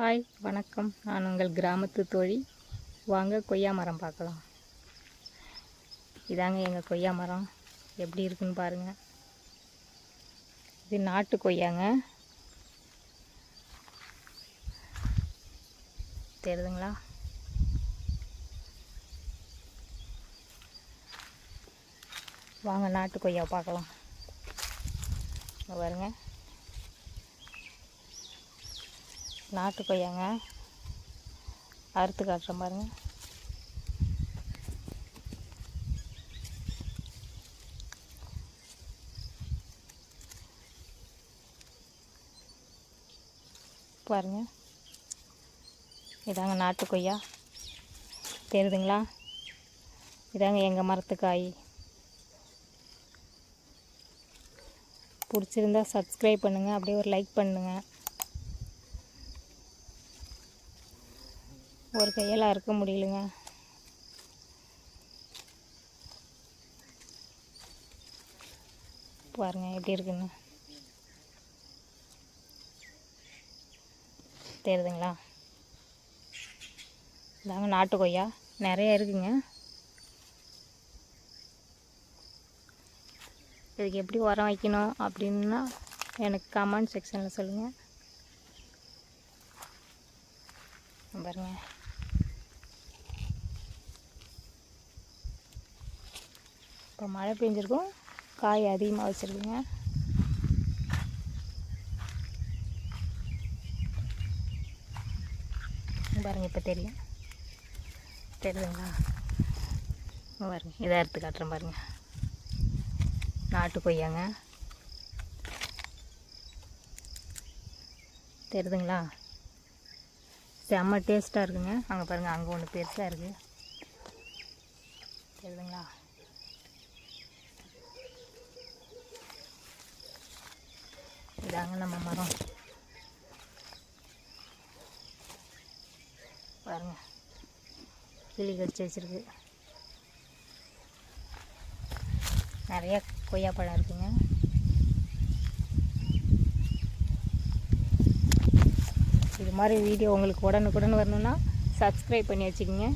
Hi வணக்கம். நான் உங்கள் கிராமத்து தோழி. வாங்க கொய்யா மரம் பார்க்கலாம். இதாங்க எங்கள் கொய்யா மரம். எப்படி இருக்குன்னு பாருங்கள் இது நாட்டு கொய்யாங்க. தெரியுதுங்களா? வாங்க நாட்டு கொய்யா பார்க்கலாம். வருங்க பாருங்க நாட்டு கொய்யாங்க. அறுத்து காட்டுறேன் பாருங்க. பாருங்க. இதாங்க நாட்டு கொய்யா. தெரியுதுங்களா? இதாங்க எங்கள் மரத்து காய். பிடிச்சிருந்தா சப்ஸ்கிரைப் பண்ணுங்கள் அப்படியே ஒரு லைக் பண்ணுங்கள் ஒரு கையால் அறுக்க முடியலங்க. பாருங்க எப்படி இருக்குன்னு. தெரியுதுங்களா? இதாங்க நாட்டு கொய்யா. நிறைய இருக்குங்க. இதுக்கு எப்படி உரம் வைக்கணும் அப்படின்னா எனக்கு கமெண்ட் செக்ஷனில் சொல்லுங்கள் பாருங்கள் இப்போ மழை பெஞ்சிருக்கும். காய் அதிகமாக வச்சுருக்குங்க. பாருங்கள் இப்போ தெரியும். தெரியுதுங்களா? பாருங்க இதை அறுத்து காட்டுறேன் பாருங்கள் நாட்டு கொய்யாங்க. தெரியுதுங்களா? செம்ம டேஸ்ட்டாக இருக்குங்க. அங்கே பாருங்கள் அங்கே ஒன்று பெருசாக இருக்குது தெரியுதுங்களா? தாங்க நம்ம மரம். பாருங்க. கிளி கடிச்சு வச்சிருக்கு. நிறைய கொய்யாப்பழம் இருக்குங்க. இது மாதிரி வீடியோ உங்களுக்கு உடனுக்குடன் வரணுன்னா சப்ஸ்கிரைப் பண்ணி வச்சுக்கோங்க.